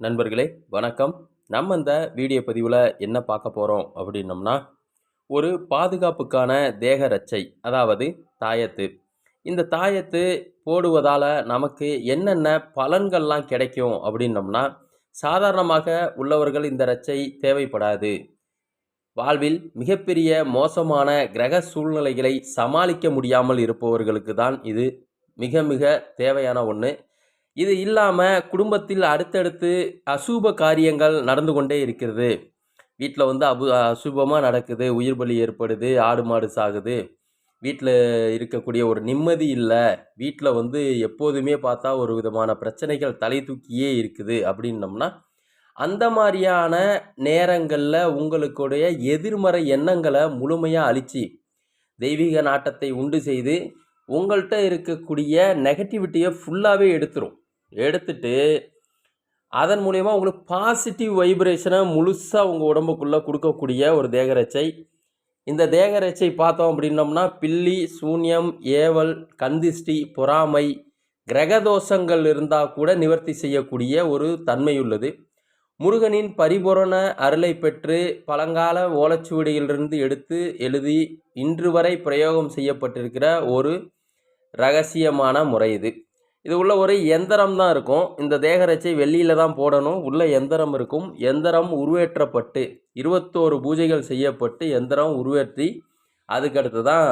நண்பர்களே வணக்கம். நம்ம இந்த வீடியோ பதிவில் என்ன பார்க்க போகிறோம் அப்படின்னம்னா ஒரு பாதுகாப்புக்கான தேக ரச்சை அதாவது தாயத்து. இந்த தாயத்து போடுவதால் நமக்கு என்னென்ன பலன்கள்லாம் கிடைக்கும் அப்படின்னம்னா சாதாரணமாக உள்ளவர்கள் இந்த ரச்சை தேவைப்படாது. வாழ்வில் மிகப்பெரிய மோசமான கிரக சூழ்நிலைகளை சமாளிக்க முடியாமல் இருப்பவர்களுக்கு தான் இது மிக மிக தேவையான ஒன்று இது இல்லாமல் குடும்பத்தில் அடுத்தடுத்து அசூப காரியங்கள் நடந்து கொண்டே இருக்கிறது. வீட்டில் வந்து அபு அசுபமாக நடக்குது. உயிர் பலி ஏற்படுது. ஆடு மாடு சாகுது. வீட்டில் இருக்கக்கூடிய ஒரு நிம்மதி இல்லை. வீட்டில் வந்து எப்போதுமே பார்த்தா ஒரு விதமான பிரச்சனைகள் தலை தூக்கியே இருக்குது அப்படின்னம்னா அந்த மாதிரியான நேரங்களில் உங்களுடைய எதிர்மறை எண்ணங்களை முழுமையாக அழித்து தெய்வீக நாட்டத்தை உண்டு செய்து உங்கள்கிட்ட இருக்கக்கூடிய நெகட்டிவிட்டியை ஃபுல்லாகவே எடுத்துரும். எடுத்துட்டு அதன் மூலயமா உங்களுக்கு பாசிட்டிவ் வைப்ரேஷனை முழுசாக உங்கள் உடம்புக்குள்ளே கொடுக்கக்கூடிய ஒரு தேகரச்சை இந்த தேகரச்சை பார்த்தோம் அப்படின்னோம்னா பில்லி சூன்யம் ஏவல் கந்திஷ்டி பொறாமை கிரகதோஷங்கள் இருந்தால் கூட நிவர்த்தி செய்யக்கூடிய ஒரு தன்மை உள்ளது. முருகனின் பரிபூரண அருளை பெற்று பழங்கால ஓலைச்சுவடியிலிருந்து எடுத்து எழுதி இன்று வரை பிரயோகம் செய்யப்பட்டிருக்கிற ஒரு ரகசியமான முறை இது. இது உள்ள ஒரு எந்திரம் தான் இருக்கும். இந்த தேகரச்சை வெள்ளியில் தான் போடணும். உள்ள எந்திரம் இருக்கும். எந்திரம் உருவேற்றப்பட்டு இருபத்தோரு பூஜைகள் செய்யப்பட்டு எந்திரம் உருவேற்றி அதுக்கடுத்து தான்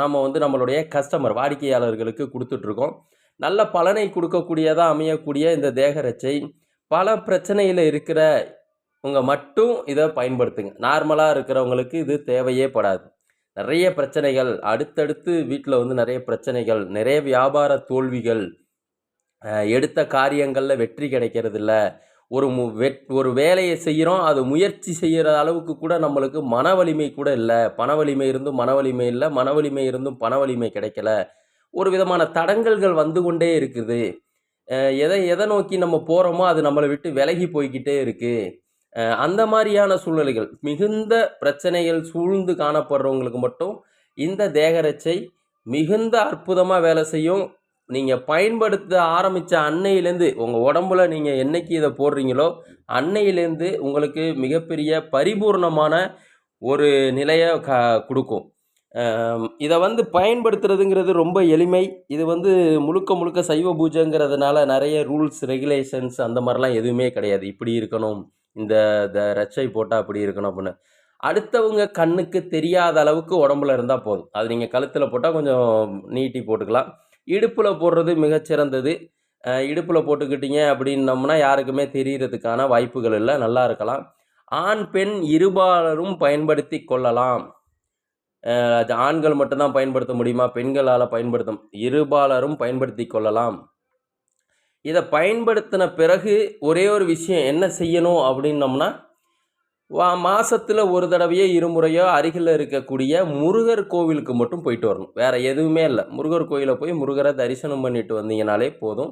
நம்ம வந்து நம்மளுடைய கஸ்டமர் வாடிக்கையாளர்களுக்கு கொடுத்துட்ருக்கோம். நல்ல பலனை கொடுக்கக்கூடியதாக அமையக்கூடிய இந்த தேகரச்சை பல பிரச்சனையில் இருக்கிற உங்கள் மட்டும் இதை பயன்படுத்துங்க. நார்மலாக இருக்கிறவங்களுக்கு இது தேவையே படாது. நிறைய பிரச்சனைகள் அடுத்தடுத்து வீட்டில் வந்து நிறைய பிரச்சனைகள் நிறைய வியாபார தோல்விகள் எடுத்த காரியங்களில் வெற்றி கிடைக்கிறதில்ல. ஒரு மு வெட் ஒரு வேலையை செய்கிறோம் அது முயற்சி செய்கிற அளவுக்கு கூட நம்மளுக்கு மன வலிமை கூட இல்லை. பண வலிமை இருந்தும் மன வலிமை இல்லை மன வலிமை இருந்தும் பண வலிமை கிடைக்கல. ஒரு விதமான தடங்கல்கள் வந்து கொண்டே இருக்குது. எதை எதை நோக்கி நம்ம போகிறோமோ அது நம்மளை விட்டு விலகி போய்கிட்டே இருக்குது அந்த மாதிரியான சூழ்நிலைகள் மிகுந்த பிரச்சனைகள் சூழ்ந்து காணப்படுறவங்களுக்கு மட்டும் இந்த தேகரச்சை மிகுந்த அற்புதமாக வேலை செய்யும். நீங்கள் பயன்படுத்த ஆரம்பித்த அன்னையிலேருந்து உங்கள் உடம்புல நீங்கள் என்னைக்கு இதை போடுறீங்களோ அன்னையிலேருந்து உங்களுக்கு மிகப்பெரிய பரிபூர்ணமான ஒரு நிலையை க கொடுக்கும். இதை வந்து பயன்படுத்துறதுங்கிறது ரொம்ப எளிமை. இது வந்து முழுக்க முழுக்க சைவ பூஜைங்கிறதுனால நிறைய ரூல்ஸ் ரெகுலேஷன்ஸ் அந்த மாதிரிலாம் எதுவுமே கிடையாது. இப்படி இருக்கணும். இந்த இந்த ரச்சை போட்டால் அப்படி இருக்கணும் அப்படின்னு. அடுத்தவங்க கண்ணுக்கு தெரியாத அளவுக்கு உடம்புல இருந்தால் போதும். அது நீங்கள் கழுத்தில் போட்டால் கொஞ்சம் நீட்டி போட்டுக்கலாம். இடுப்பில் போடுறது மிகச்சிறந்தது இடுப்பில் போட்டுக்கிட்டீங்க அப்படின்னம்னா யாருக்குமே தெரிகிறதுக்கான வாய்ப்புகள் இல்லை. நல்லா இருக்கலாம். ஆண் பெண் இருபாலரும் பயன்படுத்தி கொள்ளலாம். ஆண்கள் மட்டும்தான் பயன்படுத்த முடியுமா? பெண்களால் பயன்படுத்தும் இருபாலரும் பயன்படுத்தி கொள்ளலாம். இதை பயன்படுத்தின பிறகு ஒரே ஒரு விஷயம் என்ன செய்யணும் அப்படின்னம்னா வா மாதத்தில் ஒரு தடவையோ இருமுறையோ அருகில் இருக்கக்கூடிய முருகர் கோவிலுக்கு மட்டும் போயிட்டு வரணும். வேறு எதுவுமே இல்லை. முருகர் கோயிலை போய் முருகரை தரிசனம் பண்ணிட்டு வந்தீங்கனாலே போதும்.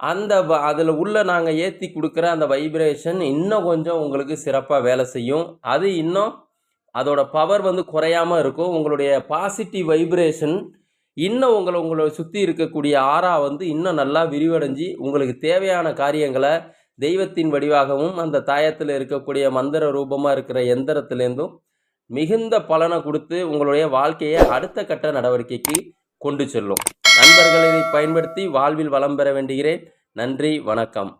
அந்த அதில் உள்ள நாங்கள் ஏற்றி கொடுக்குற அந்த வைப்ரேஷன் இன்னும் கொஞ்சம் உங்களுக்கு சிறப்பாக வேலை செய்யும். அது இன்னும் அதோட பவர் வந்து குறையாமல் இருக்கும். உங்களுடைய பாசிட்டிவ் வைப்ரேஷன் இன்னும் உங்களை உங்களை சுற்றி இருக்கக்கூடிய ஆறா வந்து இன்னும் நல்லா விரிவடைஞ்சு உங்களுக்கு தேவையான காரியங்களை தெய்வத்தின் வடிவாகவும் அந்த தாயத்தில் இருக்கக்கூடிய மந்திர ரூபமாக இருக்கிற எந்திரத்துலேருந்தும் மிகுந்த பலனை கொடுத்து உங்களுடைய வாழ்க்கையை அடுத்த கட்ட நடவடிக்கைக்கு கொண்டு செல்லும். நண்பர்கள் இதை பயன்படுத்தி வாழ்வில் வளம் பெற வேண்டுகிறேன். நன்றி வணக்கம்.